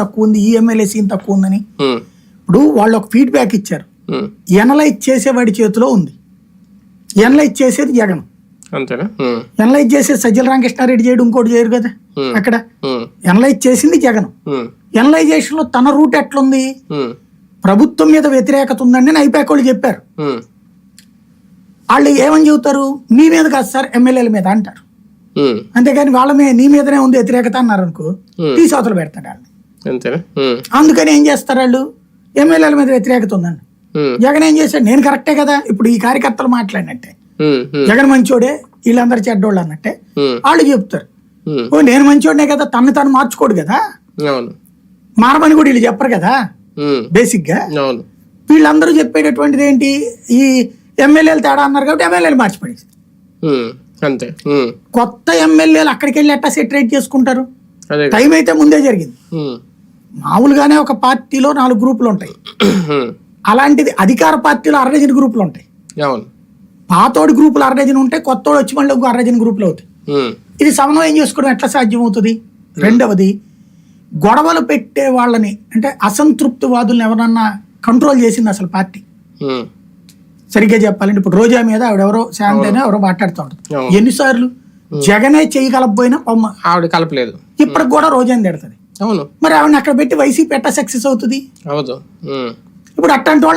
తక్కువ ఉంది ఈ ఎమ్మెల్యే సీన్ తక్కువ ఉందని ఉమ్, ఇప్పుడు వాళ్ళు ఒక ఫీడ్బ్యాక్ ఇచ్చారు. ఎనలైజ్ చేసేవాడి చేతిలో ఉంది. ఎనలైజ్ చేసేది జగన్. అంతేనా? ఎనలైజ్ చేసేది సజ్జల రామకృష్ణారెడ్డి చేయడం ఇంకోటి చేయరు కదా. Hmm. అక్కడ ఎనలైజ్ చేసింది జగన్. ఎనలైజేషన్లో తన రూట్ ఎట్లుంది? ప్రభుత్వం మీద వ్యతిరేకత ఉందని ఐపాక్ వాళ్ళు చెప్పారు. వాళ్ళు ఏమని చెబుతారు? మీ మీద కాదు సార్ ఎమ్మెల్యేల మీద అంటారు. అంతేగాని వాళ్ళ మీద నీ మీదనే ఉంది వ్యతిరేకత అన్నారు అనుకో Hmm. తీసి అవతల పెడతాడు వాళ్ళని. అంతేనా? అందుకని ఏం చేస్తారు వాళ్ళు? ఎమ్మెల్యేల మీద వ్యతిరేకత ఉందండి. జగన్ ఏం చేశాడు? నేను కరెక్టే కదా? ఇప్పుడు ఈ కార్యకర్తలు మాట్లాడినట్టే. జగన్ మంచోడే వీళ్ళందరూ చెడ్డోళ్ళు అన్నట్టే. వాళ్ళు చెప్తారు. ఓ నేను మంచోడనే కదా? తను తను మార్చుకోడు కదా? మారమని కూడా వీళ్ళు చెప్పరు కదా? బేసిక్గా వీళ్ళందరూ చెప్పేటటువంటిది ఏంటి? ఈ ఎమ్మెల్యేలు తేడా అన్నారు కాబట్టి ఎమ్మెల్యేలు మార్చిపడేసి. అంతే. కొత్త ఎమ్మెల్యేలు అక్కడికి వెళ్ళి ఎట్టా సెటరేట్ చేసుకుంటారు టైం అయితే ముందే జరిగింది. మామూలుగానే ఒక పార్టీలో నాలుగు గ్రూపులు ఉంటాయి. అలాంటిది అధికార పార్టీలో అరడజన్ గ్రూపులు ఉంటాయి. పాతోడి గ్రూపులు అరడజన్ ఉంటాయి కొత్తోడు వచ్చి మళ్ళీ అరడజన్ గ్రూపులు అవుతాయి. ఇది సమన్వయం చేసుకోవడం ఎట్లా సాధ్యమవుతుంది? రెండవది గొడవలు పెట్టే వాళ్ళని అంటే అసంతృప్తివాదుల్ని ఎవరన్నా కంట్రోల్ చేసింది అసలు పార్టీ? సరిగ్గా చెప్పాలంటే ఇప్పుడు రోజా మీద ఆవిడెవరో శాంతనే ఎవరో మాట్లాడుతూ అవును. ఎన్నిసార్లు? జగనే చేయగలకపోయినా పొమ్మ ఆవిడ కలపలేదు. ఇప్పటికి కూడా రోజాని తిడుతుంది. అవును. మరి ఆవిడని అక్కడ పెట్టి వైసీపీ ఎట్టా సక్సెస్ అవుతుంది? ఉమ్, ఇప్పుడు అట్లాంటి వాళ్ళు